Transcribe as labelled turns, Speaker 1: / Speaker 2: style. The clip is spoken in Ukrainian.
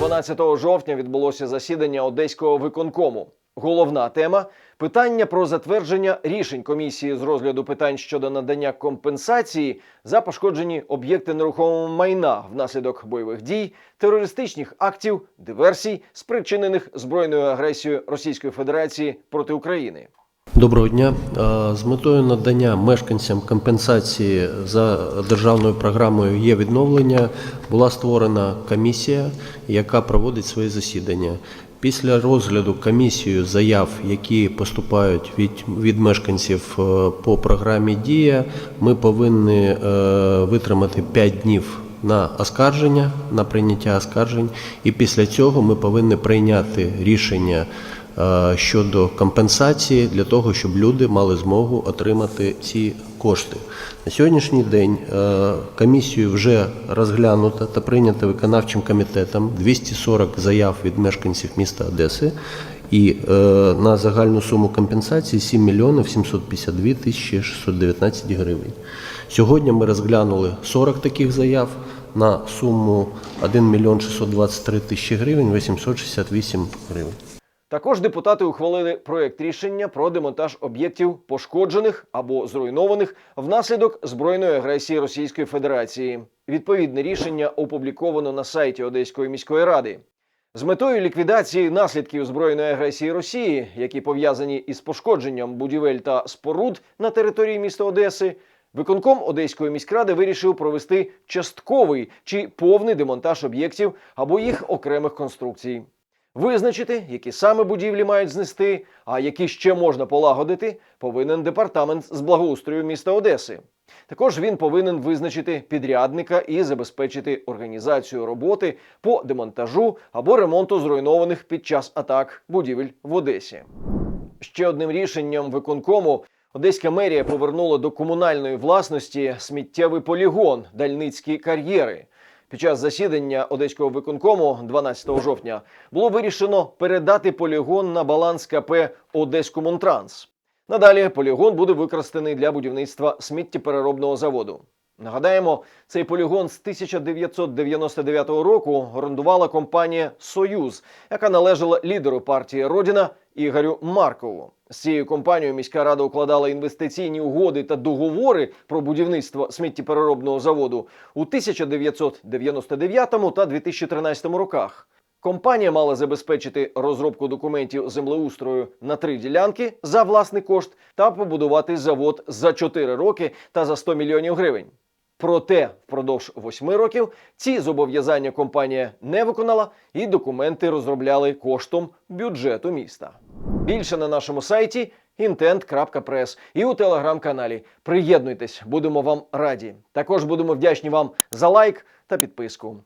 Speaker 1: 12 жовтня відбулося засідання одеського виконкому. Головна тема питання про затвердження рішень комісії з розгляду питань щодо надання компенсації за пошкоджені об'єкти нерухомого майна внаслідок бойових дій, терористичних актів, диверсій, спричинених збройною агресією Російської Федерації проти України.
Speaker 2: Доброго дня. Е, З метою надання мешканцям компенсації за державною програмою є відновлення була створена комісія, яка проводить свої засідання. Після розгляду комісією заяв, які поступають від, від мешканців е, по програмі Дія, ми повинні е, витримати 5 днів на оскарження, на прийняття оскаржень, і після цього ми повинні прийняти рішення щодо компенсації для того, щоб люди мали змогу отримати ці кошти. На сьогоднішній день е, комісію вже розглянуто та прийнято виконавчим комітетом 240 заяв від мешканців міста Одеси. І е, на загальну суму компенсації 7 мільйонів 752 тисячі 619 гривень. Сьогодні ми розглянули 40 таких заяв на суму 1 мільйон 623 тисячі гривень 868 гривень.
Speaker 1: Також депутати ухвалили проект рішення про демонтаж об'єктів, пошкоджених або зруйнованих внаслідок збройної агресії Російської Федерації. Відповідне рішення опубліковано на сайті Одеської міської ради. З метою ліквідації наслідків збройної агресії Росії, які пов'язані із пошкодженням будівель та споруд на території міста Одеси, виконком Одеської міськради вирішив провести частковий чи повний демонтаж об'єктів або їх окремих конструкцій. Визначити, які саме будівлі мають знести, а які ще можна полагодити, повинен департамент з благоустрою міста Одеси. Також він повинен визначити підрядника і забезпечити організацію роботи по демонтажу або ремонту зруйнованих під час атак будівель в Одесі. Ще одним рішенням виконкому Одеська мерія повернула до комунальної власності сміттєвий полігон Дальницькі кар'єри. Під час засідання одеського виконкому 12 жовтня було вирішено передати полігон на баланс КП Одеськомунтранс. Надалі полігон буде використаний для будівництва сміттєпереробного заводу. Нагадаємо, цей полігон з 1999 року орендувала компанія Союз, яка належала лідеру партії Родіна Ігорю Маркову. З цією компанією міська рада укладала інвестиційні угоди та договори про будівництво сміттєпереробного заводу у 1999 та 2013 роках. Компанія мала забезпечити розробку документів землеустрою на три ділянки за власний кошт та побудувати завод за 4 роки та за 100 мільйонів гривень. Проте впродовж восьми років ці зобов'язання компанія не виконала, і документи розробляли коштом бюджету міста. Більше на нашому сайті intent.press і у телеграм-каналі. Приєднуйтесь, будемо вам раді. Також будемо вдячні вам за лайк та підписку.